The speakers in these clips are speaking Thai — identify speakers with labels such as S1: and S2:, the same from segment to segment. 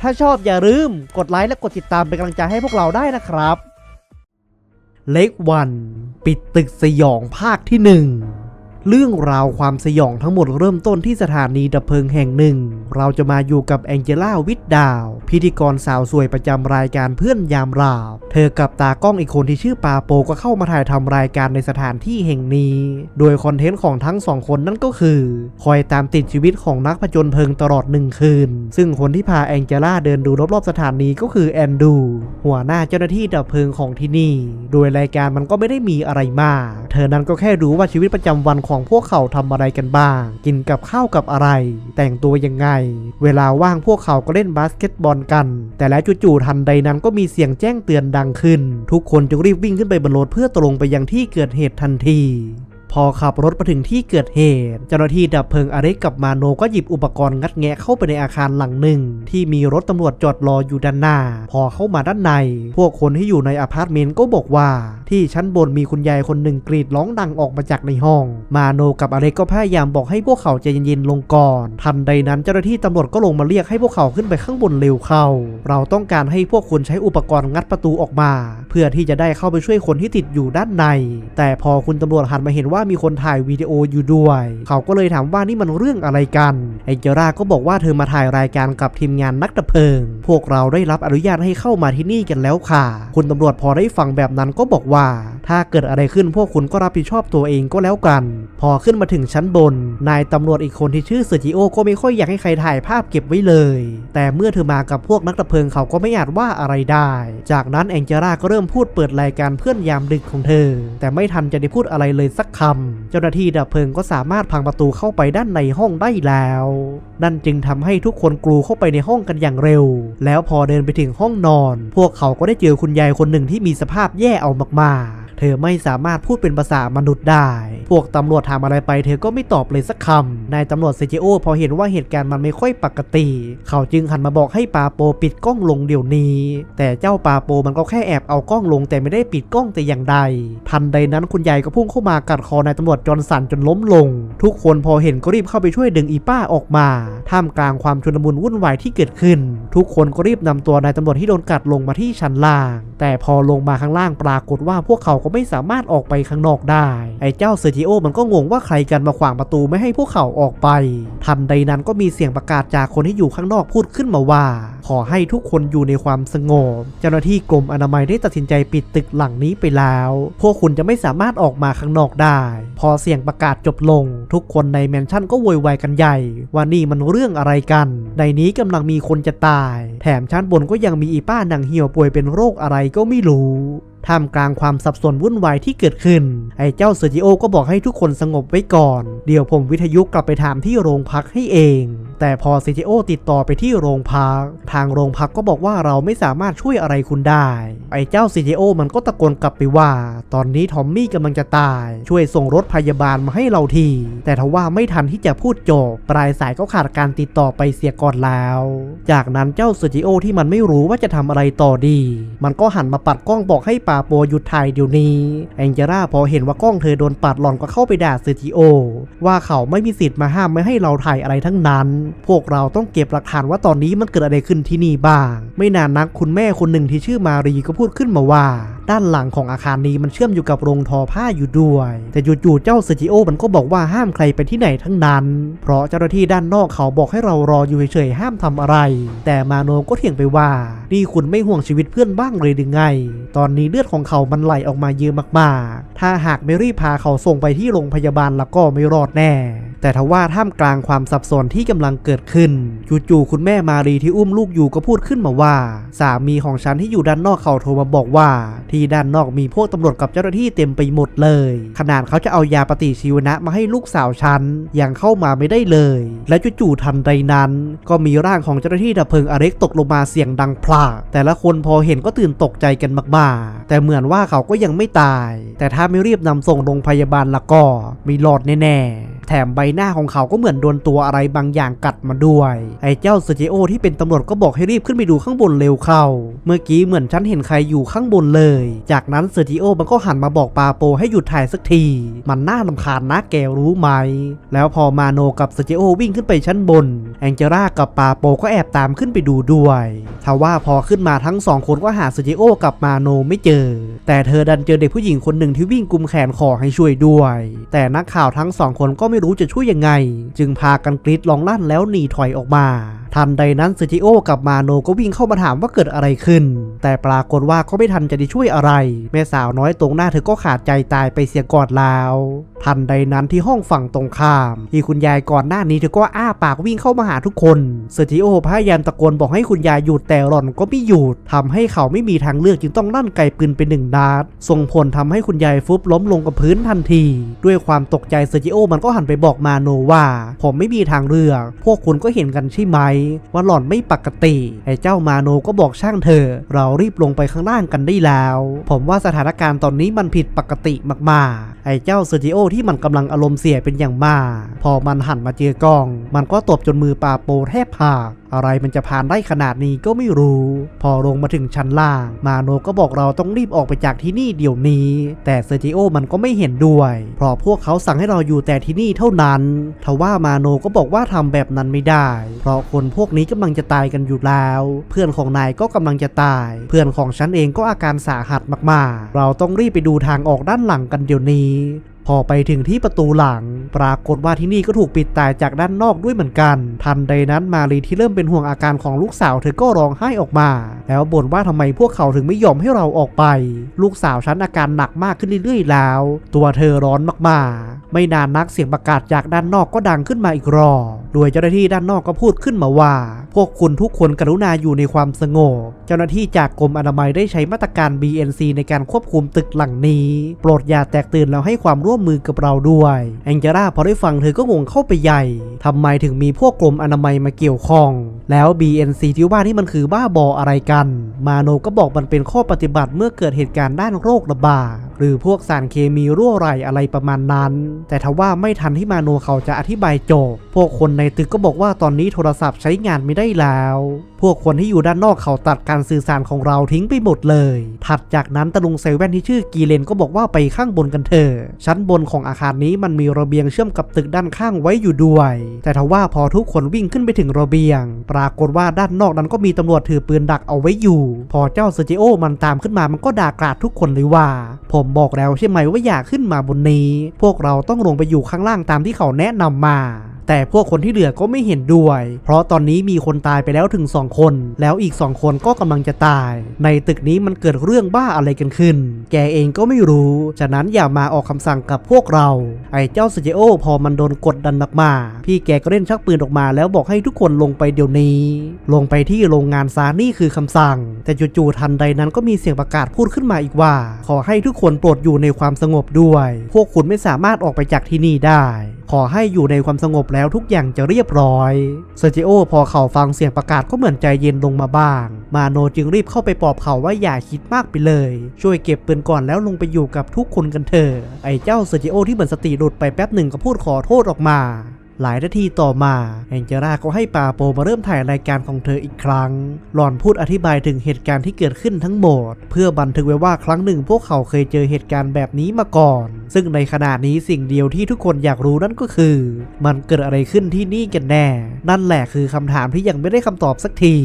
S1: ถ้าชอบอย่าลืมกดไลค์และกดติดตามเป็นกำลังใจให้พวกเราได้นะครับ เล็กวัน ปิดตึกสยองภาคที่หนึ่ง เรื่องราวความสยองทั้งหมดเริ่มต้นที่สถานีดับเพลิงแห่งหนึ่ง เราจะมาอยู่กับแองเจล่าวิดดาว พิธีกรสาวสวยประจำรายการเพื่อนยามราวเธอกับตากล้องอีกคนที่ชื่อปาโปก็เข้ามาถ่ายทำรายการในสถานที่แห่งนี้ โดยคอนเทนต์ของทั้งสองคนนั่นก็คือ คอยตามติดชีวิตของนักผจญเพลิงตลอดหนึ่งคืน ซึ่งคนที่พาแองเจล่าเดินดูรอบๆสถานีก็คือแอนดู หัวหน้าเจ้าหน้าที่ดับเพลิงของที่นี่ โดยรายการมันก็ไม่ได้มีอะไรมาก เธอนั้นก็แค่รู้ว่าชีวิตประจำวันของพวกเขาทำอะไรกันบ้าง กินกับข้าวกับอะไร แต่งตัวยังไง เวลาว่างพวกเขาก็เล่นบาสเกตบอลกัน แต่แล้วจู่ๆทันใดนั้นก็มีเสียงแจ้งเตือนดังขึ้น ทุกคนจึงรีบวิ่งขึ้นไปบนรถเพื่อตรงไปยังที่เกิดเหตุทันที พอขับรถมาถึงที่เกิดเหตุ เจ้าหน้าที่ดับเพลิงอเล็กกับมาโนก็หยิบอุปกรณ์งัดแงะเข้าไปในอาคารหลังหนึ่ง ที่มีรถตำรวจจอดรออยู่ด้านหน้า พอเข้ามาด้านใน พวกคนที่อยู่ในอพาร์ตเมนต์ก็บอกว่า ที่ชั้นบนมีคุณยายคนหนึ่งกรีดร้องดังออกมาจากในห้อง มาโนกับอเล็กก็พยายามบอกให้พวกเขาใจเย็นๆลงก่อน ทันใดนั้นเจ้าหน้าที่ตำรวจก็ลงมาเรียกให้พวกเขาขึ้นไปข้างบนเร็วเข้า เราต้องการให้พวกคุณใช้อุปกรณ์งัดประตูออกมา เพื่อที่จะได้เข้าไปช่วยคนที่ติดอยู่ด้านใน แต่พอคุณตำรวจหันมาเห็นว่าามีคนถ่ายวีดีโออยู่ด้วย เขาก็เลยถามว่านี่มันเรื่องอะไรกันไอเจราก็บอกว่าเธอมาถ่ายรายการกับทีมงานนักดับเพลิง พวกเราได้รับอนุญาตให้เข้ามาที่นี่กันแล้วค่ะ คุณตำรวจพอได้ฟังแบบนั้นก็บอกว่า ถ้าเกิดอะไรขึ้นพวกคุณก็รับผิดชอบตัวเองก็แล้วกัน พอขึ้นมาถึงชั้นบน นายตำรวจอีกคนที่ชื่อเซอร์จิโอก็ไม่ค่อยอยากให้ใครถ่ายภาพเก็บไว้เลย แต่เมื่อเธอมากับพวกนักดับเพลิงเขาก็ไม่อาจว่าอะไรได้ จากนั้นแองเจราก็เริ่มพูดเปิดรายการเพื่อนยามดึกของเธอ แต่ไม่ทันจะได้พูดอะไรเลยสักคำเจ้าหน้าที่ดับเพลิงก็สามารถพังประตูเข้าไปด้านในห้องได้แล้ว นั่นจึงทำให้ทุกคนกรูเข้าไปในห้องกันอย่างเร็ว แล้วพอเดินไปถึงห้องนอน พวกเขาก็ได้เจอคุณยายคนหนึ่งที่มีสภาพแย่เอามากๆ เธอไม่สามารถพูดเป็นภาษามนุษย์ได้ พวกตำรวจถามอะไรไปเธอก็ไม่ตอบเลยสักคำนายตำรวจเซจิโอพอเห็นว่าเหตุการณ์มันไม่ค่อยปกติ เขาจึงหันมาบอกให้ปาโปปิดกล้องลงเดี๋ยวนี้ แต่เจ้าปาโปมันก็แค่แอบเอากล้องลงแต่ไม่ได้ปิดกล้องแต่อย่างใด ทันใดนั้นคุณยายก็พุ่งเข้ามากัดคอนายตำรวจจอนสันจนล้มลง ทุกคนพอเห็นก็รีบเข้าไปช่วยดึงอีป้าออกมา ท่ามกลางความชุลมุนวุ่นวายที่เกิดขึ้น ทุกคนก็รีบนำตัวนายตำรวจที่โดนกัดลงมาที่ชั้นล่าง แต่พอลงมาข้างล่างปรากฏว่าพวกเขาก็ไม่สามารถออกไปข้างนอกได้ ไอ้เจ้าเซอร์จิโอมันก็งงว่าใครกันมาขวางประตูไม่ให้พวกเขาออกไป ทันใดนั้นก็มีเสียงประกาศจากคนที่อยู่ข้างนอกพูดขึ้นมาว่า ขอให้ทุกคนอยู่ในความสงบ เจ้าหน้าที่กรมอนามัยได้ตัดสินใจปิดตึกหลังนี้ไปแล้ว พวกคุณจะไม่สามารถออกมาข้างนอกได้ พอเสียงประกาศจบลง ทุกคนในแมนชั่นก็โวยวายกันใหญ่ ว่านี่มันเรื่องอะไรกัน ในนี้กำลังมีคนจะตาย แถมชั้นบนก็ยังมีอีป้าหนังเหี่ยวป่วยเป็นโรคอะไรก็ไม่รู้ ท่ามกลางความสับสนวุ่นวายที่เกิดขึ้น ไอ้เจ้าเซอร์จิโอก็บอกให้ทุกคนสงบไว้ก่อน เดี๋ยวผมวิทยุกลับไปถามที่โรงพักให้เอง แต่พอเซอร์จิโอติดต่อไปที่โรงพัก ทางโรงพักก็บอกว่าเราไม่สามารถช่วยอะไรคุณได้ ไอ้เจ้าเซอร์จิโอมันก็ตะโกนกลับไปว่า ตอนนี้ทอมมี่กำลังจะตาย ช่วยส่งรถพยาบาลมาให้เราที แต่ทว่าไม่ทันที่จะพูดจบ ปลายสายก็ขาดการติดต่อไปเสียก่อนแล้ว จากนั้นเจ้าเซอร์จิโอที่มันไม่รู้ว่าจะทำอะไรต่อดี มันก็หันมาปัดกล้องบอกให้ปาโปหยุดถ่ายเดี๋ยวนี้ แองเจล่าพอเห็นว่ากล้องเธอโดนปัดหล่อนก็เข้าไปด่าเซอร์จิโอว่าเขาไม่มีสิทธิ์มาห้ามไม่ให้เราถ่ายอะไรทั้งนั้นพวกเราต้องเก็บหลักฐานว่าตอนนี้มันเกิดอะไรขึ้นที่นี่บ้าง ไม่นานนักคุณแม่คนหนึ่งที่ชื่อมารีก็พูดขึ้นมาว่า ด้านหลังของอาคารนี้มันเชื่อมอยู่กับโรงทอผ้าอยู่ด้วย แต่จู่ๆเจ้าเซอร์จิโอมันก็บอกว่าห้ามใครไปที่ไหนทั้งนั้น เพราะเจ้าหน้าที่ด้านนอกเขาบอกให้เรารออยู่เฉยๆห้ามทำอะไร แต่มาโนก็เถียงไปว่านี่คุณไม่ห่วงชีวิตเพื่อนบ้างเลยหรือไง ตอนนี้เลือดของเขามันไหลออกมาเยอะมากๆ ถ้าหากไม่รีบพาเขาส่งไปที่โรงพยาบาลแล้วก็ไม่รอดแน่ แต่ทว่าท่ามกลางความสับสนที่กำลังเกิดขึ้นจู่ๆคุณแม่มารีที่อุ้มลูกอยู่ก็พูดขึ้นมาว่า สามีของฉันที่อยู่ด้านนอกเขาโทรมาบอกว่าที่ด้านนอกมีพวกตำรวจกับเจ้าหน้าที่เต็มไปหมดเลย ขนาดเขาจะเอายาปฏิชีวนะมาให้ลูกสาวฉันยังเข้ามาไม่ได้เลย และจู่ๆทันใดนั้น ก็มีร่างของเจ้าหน้าที่ดับเพลิงอเล็กตกลงมาเสียงดังพลาแต่ละคนพอเห็นก็ตื่นตกใจกันมากๆ แต่เหมือนว่าเขาก็ยังไม่ตาย แต่ถ้าไม่รีบนำส่งโรงพยาบาลละก็ไม่รอดแน่ๆ แถมใบหน้าของเขาก็เหมือนโดนตัวอะไรบางอย่างกัดมาด้วย ไอ้เจ้าเซจิโอที่เป็นตำรวจก็บอกให้รีบขึ้นไปดูข้างบนเร็วเข้า เมื่อกี้เหมือนฉันเห็นใครอยู่ข้างบนเลยจากนั้นเซอร์จิโอมันก็หันมาบอกปาโปให้หยุดถ่ายสักที มันน่าลำคาญนะแกรู้ไหม แล้วพอมาโนกับเซอร์จิโอวิ่งขึ้นไปชั้นบน แองเจล่ากับปาโปก็แอบตามขึ้นไปดูด้วยทว่าพอขึ้นมาทั้งสองคนก็หาเซอร์จิโอกับมาโนไม่เจอ แต่เธอดันเจอเด็กผู้หญิงคนหนึ่งที่วิ่งกุมแขนขอให้ช่วยด้วย แต่นักข่าวทั้งสองคนก็ไม่รู้จะช่วยยังไง จึงพากันกรีดร้องลั่นแล้วหนีถอยออกมา ทันใดนั้นเซจิโอกับมาโนก็วิ่งเข้ามาถามว่าเกิดอะไรขึ้น แต่ปรากฏว่าก็ไม่ทันจะได้ช่วยอะไร แม่สาวน้อยตรงหน้าเธอก็ขาดใจตายไปเสียก่อนแล้ว ทันใดนั้นที่ห้องฝั่งตรงข้าม ที่คุณยายก่อนหน้านี้เธอก็อ้าปากวิ่งเข้ามาหาทุกคนเซจิโอพยายามตะโกนบอกให้คุณยายหยุดแต่หล่อนก็ไม่หยุดทำให้เขาไม่มีทางเลือกจึงต้องลั่นไกปืนไปหนึ่งนัดส่งผลทำให้คุณยายฟุบล้มลงกับพื้นทันที ด้วยความตกใจเซจิโอมันก็หันไปบอกมาโนว่า ผมไม่มีทางเลือก พวกคุณก็เห็นกันใช่ไหมว่าหล่อนไม่ปกติ ไอ้เจ้ามาโนก็บอกช่างเธอะเรารีบลงไปข้างล่างกันได้แล้ว ผมว่าสถานการณ์ตอนนี้มันผิดปกติมากๆ ไอ้เจ้าเซจิโอที่มันกำลังอารมณ์เสียเป็นอย่างมาก พอมันหันมาเจอกล้อง มันก็ตบจนมือปาโปแทบหักอะไรมันจะผ่านได้ขนาดนี้ก็ไม่รู้ พอลงมาถึงชั้นล่าง มาโนก็บอกเราต้องรีบออกไปจากที่นี่เดี๋ยวนี้ แต่เซจิโอมันก็ไม่เห็นด้วย เพราะพวกเขาสั่งให้เราอยู่แต่ที่นี่เท่านั้น ทว่ามาโนก็บอกว่าทำแบบนั้นไม่ได้ เพราะคนพวกนี้กำลังจะตายกันอยู่แล้ว เพื่อนของนายก็กำลังจะตาย เพื่อนของฉันเองก็อาการสาหัสมากๆ เราต้องรีบไปดูทางออกด้านหลังกันเดี๋ยวนี้ พอไปถึงที่ประตูหลัง ปรากฏว่าที่นี่ก็ถูกปิดตายจากด้านนอกด้วยเหมือนกัน ทันใดนั้นมารีที่เริ่มเป็นห่วงอาการของลูกสาวเธอก็ร้องไห้ออกมา แล้วบ่นว่าทำไมพวกเขาถึงไม่ยอมให้เราออกไป ลูกสาวฉันอาการหนักมากขึ้นเรื่อยๆแล้ว ตัวเธอร้อนมากๆ ไม่นานนักเสียงประกาศจากด้านนอกก็ดังขึ้นมาอีกรอบโดยเจ้าหน้าที่ด้านนอกก็พูดขึ้นมาว่าพวกคุณทุกคนกรุณาอยู่ในความสงบ เจ้าหน้าที่จากกรมอนามัยได้ใช้มาตรการ BNC ในการควบคุมตึกหลังนี้ โปรดอย่าแตกตื่นแล้วให้ความร่วมมือกับเราด้วยแองเจล่าพอได้ฟังเธอก็งงเข้าไปใหญ่ทำไมถึงมีพวกกรมอนามัยมาเกี่ยวข้อง แล้ว BNC ที่ว่านี่มันคือบ้าบออะไรกัน มาโนก็บอกมันเป็นข้อปฏิบัติเมื่อเกิดเหตุการณ์ด้านโรคระบาดหรือพวกสารเคมีรั่วไหลอะไรประมาณนั้น แต่ทว่าไม่ทันที่มาโนเขาจะอธิบายจบพวกคนในตึกก็บอกว่าตอนนี้โทรศัพท์ใช้งานไม่ได้แล้ว พวกคนที่อยู่ด้านนอกเขาตัดการสื่อสารของเราทิ้งไปหมดเลย ถัดจากนั้นตะลุงเซเว่นที่ชื่อกีเลนก็บอกว่าไปข้างบนกันเถอะชั้นบนของอาคารนี้มันมีระเบียงเชื่อมกับตึกด้านข้างไว้อยู่ด้วย แต่ทว่าพอทุกคนวิ่งขึ้นไปถึงระเบียง ปรากฏว่าด้านนอกนั้นก็มีตำรวจถือปืนดักเอาไว้อยู่ พอเจ้าเซจิโอมันตามขึ้นมามันก็ด่ากราดทุกคนเลยว่า ผมบอกแล้วใช่ไหมว่าอย่าขึ้นมาบนนี้ พวกเราต้องลงไปอยู่ข้างล่างตามที่เขาแนะนำมา แต่พวกคนที่เหลือก็ไม่เห็นด้วย เพราะตอนนี้มีคนตายไปแล้วถึง 2 คน แล้วอีก 2 คนก็กำลังจะตาย ในตึกนี้มันเกิดเรื่องบ้าอะไรกันขึ้น แกเองก็ไม่รู้ ฉะนั้นอย่ามาออกคำสั่งกับพวกเรา ไอ้เจ้าสเจโอพอมันโดนกดดันมากๆพี่แกก็เล่นชักปืนออกมา แล้วบอกให้ทุกคนลงไปเดี๋ยวนี้ ลงไปที่โรงงานซานี่คือคำสั่ง แต่จู่ๆทันใดนั้นก็มีเสียงประกาศพูดขึ้นมาอีกว่า ขอให้ทุกคนโปรดอยู่ในความสงบด้วย พวกคุณไม่สามารถออกไปจากที่นี่ได้ ขอให้อยู่ในความสงบแแล้วทุกอย่างจะเรียบร้อยเซอร์จิโอพอเขาฟังเสียงประกาศก็เหมือนใจเย็นลงมาบ้าง มาโนจึงรีบเข้าไปปลอบเขาว่าอย่าคิดมากไปเลย ช่วยเก็บปืนก่อนแล้วลงไปอยู่กับทุกคนกันเถอะไอ้เจ้าเซอร์จิโอที่เหมือนสติหลุดไปแป๊บหนึ่งก็พูดขอโทษออกมา หลายนาทีต่อมาแองเจล่าก็ให้ปาโปมาเริ่มถ่ายรายการของเธออีกครั้ง หล่อนพูดอธิบายถึงเหตุการณ์ที่เกิดขึ้นทั้งหมด เพื่อบันทึกไว้ว่าครั้งหนึ่งพวกเขาเคยเจอเหตุการณ์แบบนี้มาก่อน ซึ่งในขณะนี้สิ่งเดียวที่ทุกคนอยากรู้นั่นก็คือ มันเกิดอะไรขึ้นที่นี่กันแน่ นั่นแหละคือคำถามที่ยังไม่ได้คำตอบสักที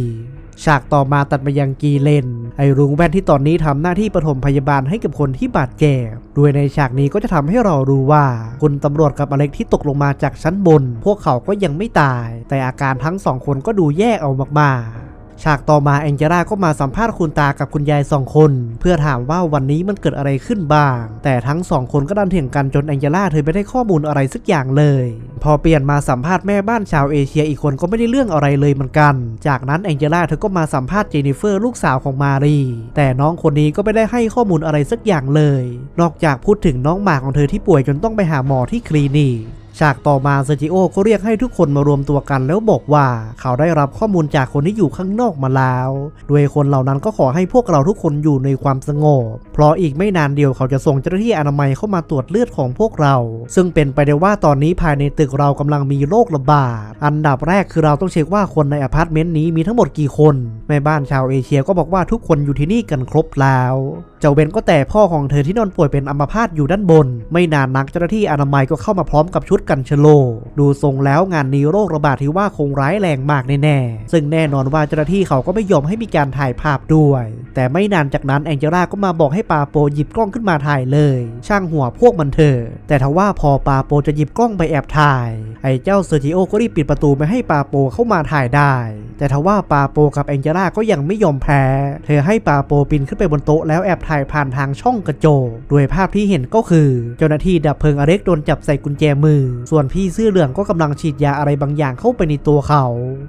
S1: ฉากต่อมาตัดไปยังกีเลน ไอรุงแว่นที่ตอนนี้ทำหน้าที่ปฐมพยาบาลให้กับคนที่บาดเจ็บโดยในฉากนี้ก็จะทำให้เรารู้ว่าคุณตำรวจกับอเล็กที่ตกลงมาจากชั้นบน พวกเขาก็ยังไม่ตาย แต่อาการทั้งสองคนก็ดูแย่เอามากๆ ฉากต่อมาแองเจล่าก็มาสัมภาษณ์คุณตากับคุณยายสองคน เพื่อถามว่าวันนี้มันเกิดอะไรขึ้นบ้าง แต่ทั้งสองคนก็ดันเถียงกันจนแองเจล่าเธอไม่ได้ข้อมูลอะไรสักอย่างเลย พอเปลี่ยนมาสัมภาษณ์แม่บ้านชาวเอเชียอีกคนก็ไม่ได้เรื่องอะไรเลยเหมือนกัน จากนั้นแองเจล่าเธอก็มาสัมภาษณ์เจนนิเฟอร์ลูกสาวของมารีแต่น้องคนนี้ก็ไม่ได้ให้ข้อมูลอะไรสักอย่างเลย นอกจากพูดถึงน้องหมาของเธอที่ป่วยจนต้องไปหาหมอที่คลินิก ฉากต่อมาเซจิโอก็เรียกให้ทุกคนมารวมตัวกันแล้วบอกว่าเขาได้รับข้อมูลจากคนที่อยู่ข้างนอกมาแล้ว โดยคนเหล่านั้นก็ขอให้พวกเราทุกคนอยู่ในความสงบ เพราะอีกไม่นานเดียวเขาจะส่งเจ้าหน้าที่อนามัยเข้ามาตรวจเลือดของพวกเรา ซึ่งเป็นไปได้ว่าตอนนี้ภายในตึกเรากำลังมีโรคระบาด อันดับแรกคือเราต้องเช็คว่าคนในอพาร์ตเมนต์นี้มีทั้งหมดกี่คน ม่บ้านชาวเอเชียก็บอกว่าทุกคนอยู่ที่นี่กันครบแล้ว เจ้าเบนก็แต่พ่อของเธอที่นอนป่วยเป็นอัมพาตอยู่ด้านบน ไม่นานนักเจ้าหน้าที่อนามัยก็เข้ามาพร้อมกับชุดกันเชื้อโรคดูทรงแล้วงานนี้โรคระบาดที่ว่าคงร้ายแรงมากแน่ๆ ซึ่งแน่นอนว่าเจ้าหน้าที่เขาก็ไม่ยอมให้มีการถ่ายภาพด้วย แต่ไม่นานจากนั้นแองเจล่าก็มาบอกให้ปาโปหยิบกล้องขึ้นมาถ่ายเลย ช่างหัวพวกมันเถอะแต่ทว่าพอปาโปจะหยิบกล้องไปแอบถ่าย ไอ้เจ้าเซอร์จิโอก็รีบปิดประตูไม่ให้ปาโปเข้ามาถ่ายได้ แต่ทว่าปาโปกับแองเจล่าก็ยังไม่ยอมแพ้ เธอให้ปาโปปีนขึ้นไปบนโต๊ะแล้วแอบถ่ายผ่านทางช่องกระจกโดยภาพที่เห็นก็คือ เจ้าหน้าที่ดับเพลิงอเล็กโดนจับใส่กุญแจมือ ส่วนพี่เสื้อเหลืองก็กำลังฉีดยาอะไรบางอย่างเข้าไปในตัวเขา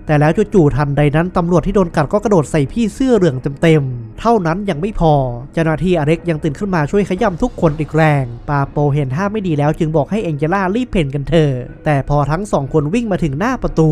S1: แต่แล้วจู่ๆทันใดนั้นตำรวจที่โดนกัดก็กระโดดใส่พี่เสื้อเหลืองเต็มๆ เท่านั้นยังไม่พอ เจ้าหน้าที่อเล็กยังตื่นขึ้นมาช่วยขย้ำทุกคนอีกแรง ปาโปเห็นท่าไม่ดีแล้วจึงบอกให้เองเจล่ารีบเพ่นกันเถอะแต่พอทั้งสองคนวิ่งมาถึงหน้าประตู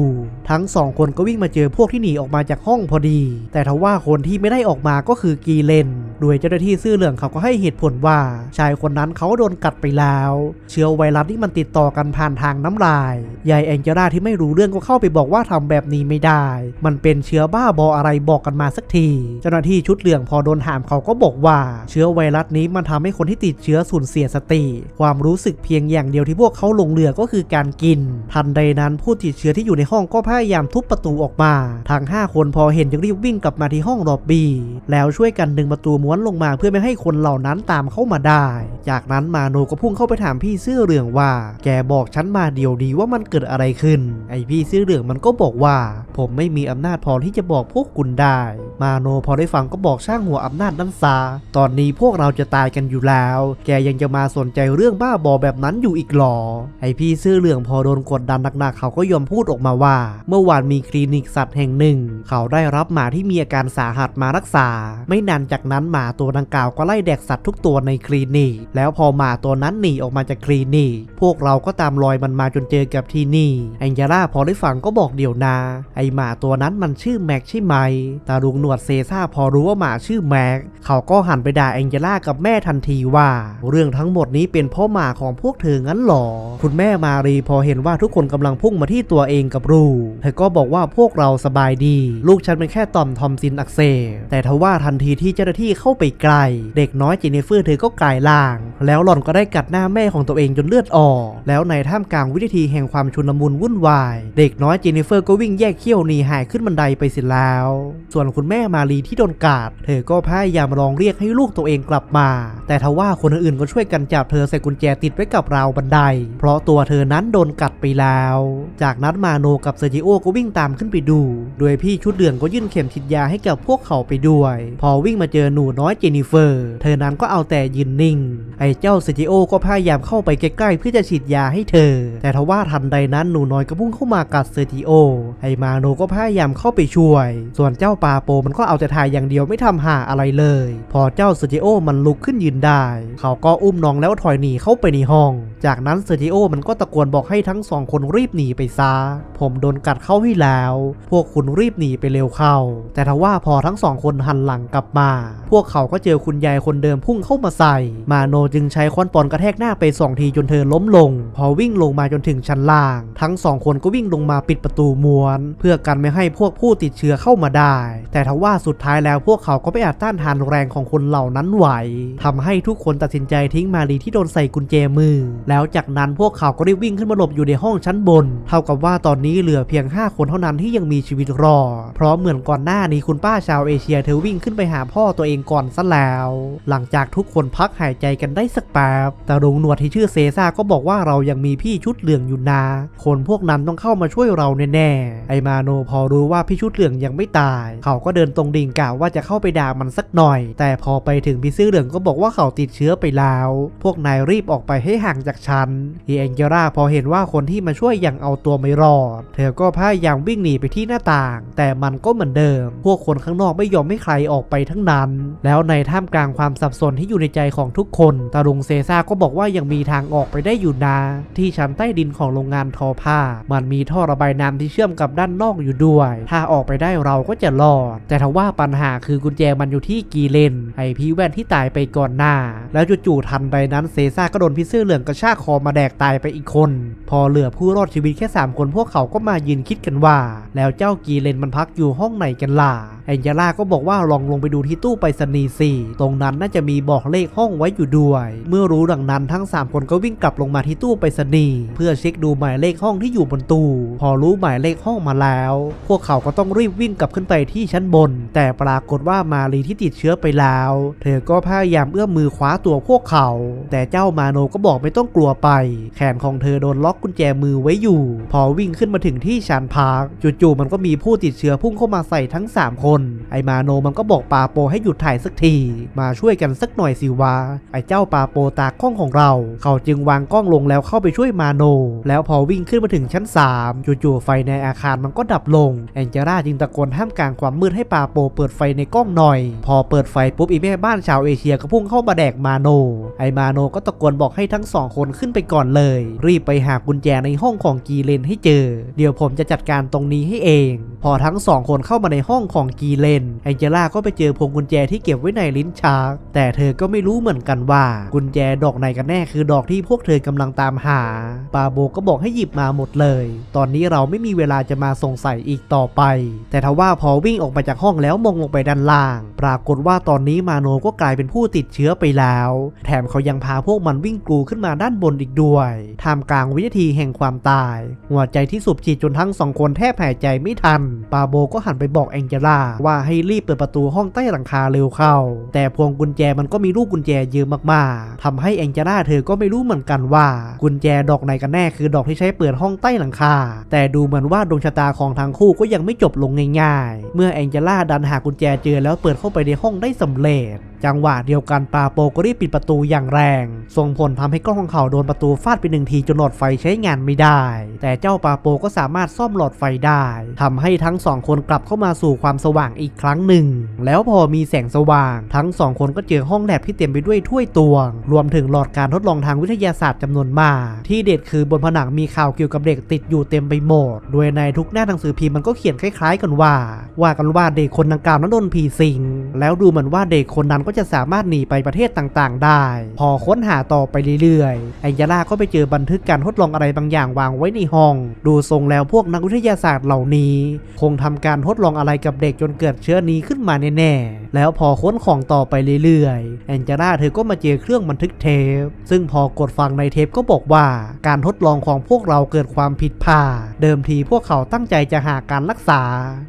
S1: ทั้งสองคนก็วิ่งมาเจอพวกที่หนีออกมาจากห้องพอดี แต่ทว่าคนที่ไม่ได้ออกมาก็คือกีเลน โดยเจ้าหน้าที่เสื้อเหลืองเขาก็ให้เหตุผลว่า ชายคนนั้นเขาโดนกัดไปแล้ว เชื้อไวรัสที่มันติดต่อกันผ่านทางน้ำลาย ยายแองเจล่าที่ไม่รู้เรื่องก็เข้าไปบอกว่าทำแบบนี้ไม่ได้ มันเป็นเชื้อบ้าบออะไรบอกกันมาสักที เจ้าหน้าที่ชุดเหลืองพอโดนถามเขาก็บอกว่า เชื้อไวรัสนี้มันทำให้คนที่ติดเชื้อสูญเสียสติ ความรู้สึกเพียงอย่างเดียวที่พวกเขาลงเรือก็คือการกิน ทันใดนั้นผู้ติดเชื้อที่อยู่ในห้องก็พยายามทุบประตูออกมาทั้ง5คนพอเห็นจึงรีบวิ่งกลับมาที่ห้องล็อบบี้แล้วช่วยกันดึงประตูม้วนลงมาเพื่อไม่ให้คนเหล่านั้นตามเข้ามาได้ จากนั้นมาโนก็พุ่งเข้าไปถามพี่เสื้อเหลืองว่า แกบอกฉันมาเดี๋ยวดีว่ามันเกิดอะไรขึ้น ไอพี่เสื้อเหลืองมันก็บอกว่า ผมไม่มีอำนาจพอที่จะบอกพวกคุณได้ มาโนพอได้ฟังก็บอกช่างหัวอำนาจนั้นซา ตอนนี้พวกเราจะตายกันอยู่แล้ว แกยังจะมาสนใจเรื่องบ้าบอแบบนั้นอยู่อีกหรอ ไอพี่เสื้อเหลืองพอโดนกดดันหนักๆเขาก็ยอมพูดออกมาว่า เมื่อวานมีคลินิกสัตว์แห่งหนึ่ง เขาได้รับหมาที่มีอาการสาหัสมารักษา ไม่นานจากนั้นหมาตัวดังกล่าวก็ไล่แดกสัตว์ทุกตัวในคลินิก แล้วพอหมาตัวนั้นหนีออกมาจากคลินิก พวกเราก็ตามรอยมันมาจนเจอกับที่นี่แองเจล่าพอได้ฟังก็บอกเดี๋ยวนา ไอหมาตัวนั้นมันชื่อแม็กใช่ไหมตาลุงหนวดเซซ่าพอรู้ว่าหมาชื่อแม็กเขาก็หันไปด่าแองเจล่ากับแม่ทันทีว่า เรื่องทั้งหมดนี้เป็นพ่อหมาของพวกเธองั้นหรอ คุณแม่มารีพอเห็นว่าทุกคนกำลังพุ่งมาที่ตัวเองกับลูเธอก็บอกว่าพวกเราสบายดี ลูกฉันเป็นแค่ต่อมทอมซินอักเสบแต่ทว่าทันทีที่เจ้าหน้าที่เข้าไปใกล เด็กน้อยเจเนฟเฟอร์เธอก็กลายล่าง แล้วหล่อนก็ได้กัดหน้าแม่ของตัวเองจนเลือดออก แล้วในท่ามกลางวินาทีแห่งความชุลมุนวุ่นวาย เด็กน้อยเจเนฟเฟอร์ก็วิ่งแยกเขี้ยวหนีหายขึ้นบันไดไปเสร็จแล้ว ส่วนคุณแม่มารีที่โดนกัดเธอก็พยายามร้องเรียกให้ลูกตัวเองกลับมา แต่ทว่าคนอื่นก็ช่วยกันจับเธอใส่กุญแจติดไว้กับราวบันได เพราะตัวเธอนั้นโดนกัดไปแล้ว จากนั้นมาโนกับเซอร์จิโอก็วิ่งตามขึ้นไปดู โดยพี่ชุดเหลืองก็ยื่นเข็มฉีดยาให้กับพวกเขาไปด้วย พอวิ่งมาเจอหนูน้อยเจนิเฟอร์ เธอนั้นก็เอาแต่ยืนนิ่ง ไอ้เจ้าเซอร์จิโอก็พยายามเข้าไปใกล้ๆเพื่อจะฉีดยาให้เธอ แต่ทว่าทันใดนั้นหนูน้อยก็พุ่งเข้ามากัดเซอร์จิโอ ไอ้มาโนก็พยายามเข้าไปช่วย ส่วนเจ้าปาโปมันก็เอาแต่ถ่ายอย่างเดียวไม่ทำหาอะไรเลย พอเจ้าเซอร์จิโอมันลุกขึ้นยืนได้ เขาก็อุ้มน้องแล้วถอยหนีเข้าไปในห้อง จากนั้นเซอร์จิโอมันก็ตะโกนบอกให้ทั้งสองคนรีบหนีไปซะ ผมโดนกัดเข้าที่แล้ว พวกคุณรีบหนีไปเร็วเข้า แต่ทว่าพอทั้งสองคนหันหลังกลับมา พวกเขาก็เจอคุณยายคนเดิมพุ่งเข้ามาใส่ มาโนจึงใช้ค้อนปอนกระแทกหน้าไปสองทีจนเธอล้มลง พอวิ่งลงมาจนถึงชั้นล่าง ทั้งสองคนก็วิ่งลงมาปิดประตูม้วน เพื่อกันไม่ให้พวกผู้ติดเชื้อเข้ามาได้ แต่ทว่าสุดท้ายแล้วพวกเขาาก็ไม่อาจต้านทานแรงของคนเหล่านั้นไหวทำให้ทุกคนตัดสินใจทิ้งมารีที่โดนใส่กุญแจมือ แล้วจากนั้นพวกเขาก็ได้วิ่งขึ้นมาหลบอยู่ในห้องชั้นบน เท่ากับว่าตอนนี้เหลือเพียง 5 คนเท่านั้นที่ยังมีชีวิตรอดเพราะเหมือนก่อนหน้านี้คุณป้าชาวเอเชียเธอวิ่งขึ้นไปหาพ่อตัวเองก่อนซะแล้ว หลังจากทุกคนพักหายใจกันได้สักแป๊บแต่ลุงหนวดที่ชื่อเซซ่าก็บอกว่าเรายังมีพี่ชุดเหลืองอยู่นา คนพวกนั้นต้องเข้ามาช่วยเราแน่ๆไอมาโนพอรู้ว่าพี่ชุดเหลืองยังไม่ตาย เขาก็เดินตรงดิ่งกล่าวว่าจะเข้าไปด่ามันสักหน่อย แต่พอไปถึงพี่ซื้อเหลืองก็บอกว่าเขาติดเชื้อไปแล้ว พวกนายรีบออกไปให้ห่างจากฉันอีแองเจล่าพอเห็นว่าคนที่มาช่วยยังเอาตัวไม่รอด เธอก็พยายามวิ่งหนีไปที่หน้าต่าง แต่มันก็เหมือนเดิม พวกคนข้างนอกไม่ยอมให้ใครออกไปทั้งนั้น แล้วในท่ามกลางความสับสนที่อยู่ในใจของทุกคนตาลุงเซซ่าก็บอกว่ายังมีทางออกไปได้อยู่นะที่ชั้นใต้ดินของโรงงานทอผ้า มันมีท่อระบายน้ำที่เชื่อมกับด้านนอกอยู่ด้วย ถ้าออกไปได้เราก็จะรอด แต่ทว่าปัญหาคือกุญแจมันอยู่ที่กีเลนไอพี่แว่นที่ตายไปก่อนหน้า แล้วจู่ๆทันใดนั้นเซซ่าก็โดนพี่เสื้อเหลืองกระชากคอมาแดกตายไปอีกคน พอเหลือผู้รอดชีวิตแค่ 3 คนพวกเขาก็มายืนคิดกันว่า แล้วเจ้ากีเลนมันพักอยู่ห้องไหนกันล่ะแองเจล่าก็บอกว่าลองลงไปดูที่ตู้ไปรษณีย์สิตรงนั้นน่าจะมีบอกเลขห้องไว้อยู่ด้วย เมื่อรู้ดังนั้นทั้ง 3 คนก็วิ่งกลับลงมาที่ตู้ไปรษณีย์เพื่อเช็คดูหมายเลขห้องที่อยู่บนตู้ พอรู้หมายเลขห้องมาแล้ว พวกเขาก็ต้องรีบวิ่งกลับขึ้นไปที่ชั้นบน แต่ปรากฏว่ามารีที่ติดเชื้อไปแล้ว เธอก็พยายามเอื้อมมือคว้าตัวพวกเขา แต่เจ้ามาโนก็บอกไม่ต้องกลัวไป แขนของเธอโดนล็อกกุญแจมือไว้อยู่ พอวิ่งขึ้นมาถึงที่ชานพาร์คจู่ๆมันก็มีผู้ติดเชื้อพุ่งเข้ามาใส่ทั้ง 3 คนไอมาโนมันก็บอกปาโปให้หยุดถ่ายสักที มาช่วยกันสักหน่อยสิวะ ไอเจ้าปาโปตากล้องของเรา เขาจึงวางกล้องลงแล้วเข้าไปช่วยมาโน แล้วพอวิ่งขึ้นมาถึงชั้น 3 จู่ๆไฟในอาคารมันก็ดับลง แองเจล่าจึงตะโกนห้ามกลางความมืดให้ปาโปเปิดไฟในกล้องหน่อย พอเปิดไฟปุ๊บอีแม่บ้านชาวเอเชียก็พุ่งเข้ามาแดกมาโน ไอมาโนก็ตะโกนบอกให้ทั้งสองคนขึ้นไปก่อนเลย รีบไปหากุญแจในห้องของกีเลนให้เจอ เดี๋ยวผมจะจัดการตรงนี้ให้เอง พอทั้งสองคนเข้ามาในห้องของกีเลนแองเจล่าก็ไปเจอพวงกุญแจที่เก็บไว้ในลิ้นชักแต่เธอก็ไม่รู้เหมือนกันว่า กุญแจดอกไหนกันแน่คือดอกที่พวกเธอกำลังตามหา ปาโบก็บอกให้หยิบมาหมดเลย ตอนนี้เราไม่มีเวลาจะมาสงสัยอีกต่อไป แต่ทว่าพอวิ่งออกมาจากห้องแล้วมองลงไปด้านล่าง ปรากฏว่าตอนนี้มาโนก็กลายเป็นผู้ติดเชื้อไปแล้ว แถมเขายังพาพวกมันวิ่งกรูขึ้นมาด้านบนอีกด้วยท่ามกลางวินาทีแห่งความตาย หัวใจที่สูบฉีดจนทั้งสองคนแทบหายใจไม่ทัน ปาโบก็หันไปบอกแองเจล่าว่าให้รีบเปิดประตูห้องใต้หลังคาเร็วเข้า แต่พวงกุญแจมันก็มีลูกกุญแจเยอะมากๆทำให้แองเจล่าเธอก็ไม่รู้เหมือนกันว่า กุญแจดอกไหนกันแน่คือดอกที่ใช้เปิดห้องใต้หลังคา แต่ดูเหมือนว่าดวงชะตาของทั้งคู่ก็ยังไม่จบลงง่าย ๆ เมื่อแองเจล่าดันหากุญแจเจอแล้วเปิดเข้าไปในห้องได้สำเร็จ จังหวะเดียวกันปาโปก็รีบปิดประตูอย่างแรง ส่งผลทำให้กล้องของเขาโดนประตูฟาดไปหนึ่งทีจนหลอดไฟใช้งานไม่ได้ แต่เจ้าปาโปก็สามารถซ่อมหลอดไฟได้ทำให้ทั้งสองคนกลับเข้ามาสู่ความสว่างอีกครั้งหนึ่ง แล้วพอมีแสงสว่าง ทั้งสองคนก็เจอห้องแลบที่เต็มไปด้วยถ้วยตวง รวมถึงหลอดการทดลองทางวิทยาศาสตร์จำนวนมาก ที่เด็ดคือบนผนังมีข่าวเกี่ยวกับเด็กติดอยู่เต็มไปหมด โดยในทุกหน้าหนังสือพิมพ์มันก็เขียนคล้าย ๆ กันว่า ว่ากันว่าเด็กคนดังกล่าวนั้นโดนผีสิง แล้วดูเหมือนว่าเด็กคนนั้นก็จะสามารถหนีไปประเทศต่างๆ ได้ พอค้นหาต่อไปเรื่อยๆแองเจล่าก็ไปเจอบันทึกการทดลองอะไรบางอย่างวางไว้ในห้อง ดูทรงแล้วพวกนักวิทยาศาสตร์เหล่านี้ คงทำการทดลองอะไรกับเด็กจนเกิดเชื้อนี้ขึ้นมาแน่ๆ แล้วพอค้นของต่อไปเรื่อยๆแองเจล่าเธอก็มาเจอเครื่องบันทึกเทป ซึ่งพอกดฟังในเทปก็บอกว่า การทดลองของพวกเราเกิดความผิดพลาด เดิมทีพวกเขาตั้งใจจะหาการรักษา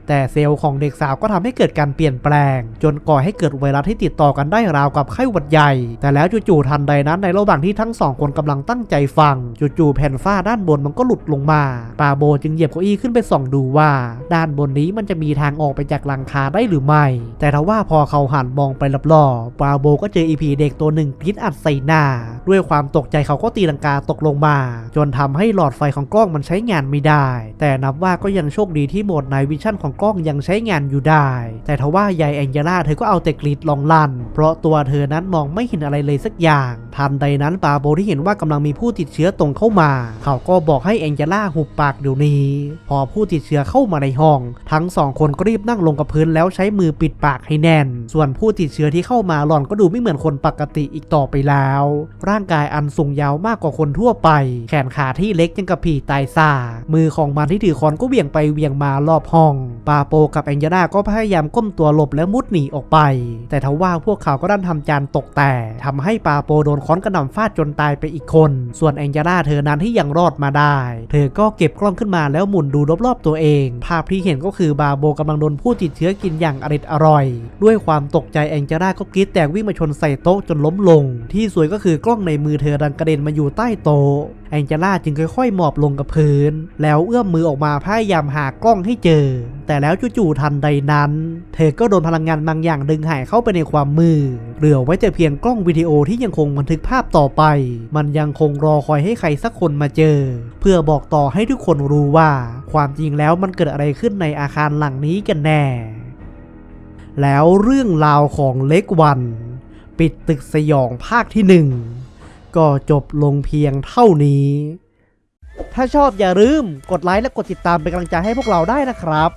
S1: แต่เซลล์ของเด็กสาวก็ทำให้เกิดการเปลี่ยนแปลง จนก่อให้เกิดไวรัสที่ติดต่อกันได้ราวกับไข้หวัดใหญ่ แต่แล้วจู่ๆทันใดนั้นในระหว่างที่ทั้งสองคนกำลังตั้งใจฟัง จู่ๆแผ่นฝ้าด้านบนมันก็หลุดลงมาปาโบจึงเหยียบเก้าอี้ขึ้นไปส่องดูว่า ด้านบนนี้มันจะมีทางออกไปจากหลังคาได้หรือไม่ แต่ทว่าพอเขาหันมองไปรอบๆปาโบก็เจออีพีเด็กตัวหนึ่งกรีดอัดใส่หน้า ด้วยความตกใจเขาก็ตีลังกาตกลงมา จนทำให้หลอดไฟของกล้องมันใช้งานไม่ได้ แต่นับว่าก็ยังโชคดีที่โหมดไนวิชั่นของกล้องยังใช้งานอยู่ได้ แต่ทว่ายายแองเจล่าเธอก็เอาแต่กรีดลองลั่นเพราะตัวเธอนั้นมองไม่เห็นอะไรเลยสักอย่าง ทันใดนั้นปาโบที่เห็นว่ากำลังมีผู้ติดเชื้อตรงเข้ามา เขาก็บอกให้แองเจล่าหุบปากเดี๋ยวนี้ พอผู้ติดเชื้อเข้ามาในห้อง ทั้งสองคนก็รีบนั่งลงกับพื้นแล้วใช้มือปิดปากให้แน่น ส่วนผู้ติดเชื้อที่เข้ามาหล่อนก็ดูไม่เหมือนคนปกติอีกต่อไปแล้ว ร่างกายอันสูงยาวมากกว่าคนทั่วไป แขนขาที่เล็กยังกับผีตายซามือของมันที่ถือคอนก็เหวี่ยงไปเวี่ยงมารอบห้อง ปาโปกับแองเจล่าก็พยายามก้มตัวหลบและมุดหนีออกไป แต่ทว่าพวกเขาก็ดันทำจานตกแต่ทำให้ปาโปโดนค้อนกระหน่ำฟาดจนตายไปอีกคน ส่วนแองเจล่าเธอนั้นที่ยังรอดมาได้ เธอก็เก็บกล้องขึ้นมาแล้วหมุนดูรอบๆตัวเอง ภาพที่เห็นก็คือบาโบกำลังโดนผู้ติดเชื้อกินอย่างอริดอร่อย ด้วยความตกใจแองเจล่าก็กรีดแตกวิ่งมาชนใส่โต๊ะจนล้มลง ที่สวยก็คือกล้องในมือเธอดันกระเด็นมาอยู่ใต้โต๊ะแองเจล่าจึงค่อยๆหมอบลงกับพื้น แล้วเอื้อมมือออกมาพยายามหากล้องให้เจอ แต่แล้วจู่ๆทันใดนั้น เธอก็โดนพลังงานบางอย่างดึงหายเข้าไปในความมืดเหลือไว้แต่เพียงกล้องวิดีโอที่ยังคงบันทึกภาพต่อไป มันยังคงรอคอยให้ใครสักคนมาเจอ เพื่อบอกต่อให้ทุกคนรู้ว่า ความจริงแล้วมันเกิดอะไรขึ้นในอาคารหลังนี้กันแน่ แล้วเรื่องราวของเล็กวัน ปิดตึกสยองภาคที่หนึ่งก็จบลงเพียงเท่านี้ ถ้าชอบอย่าลืมกดไลค์และกดติดตามเป็นกำลังใจให้พวกเราได้นะครับ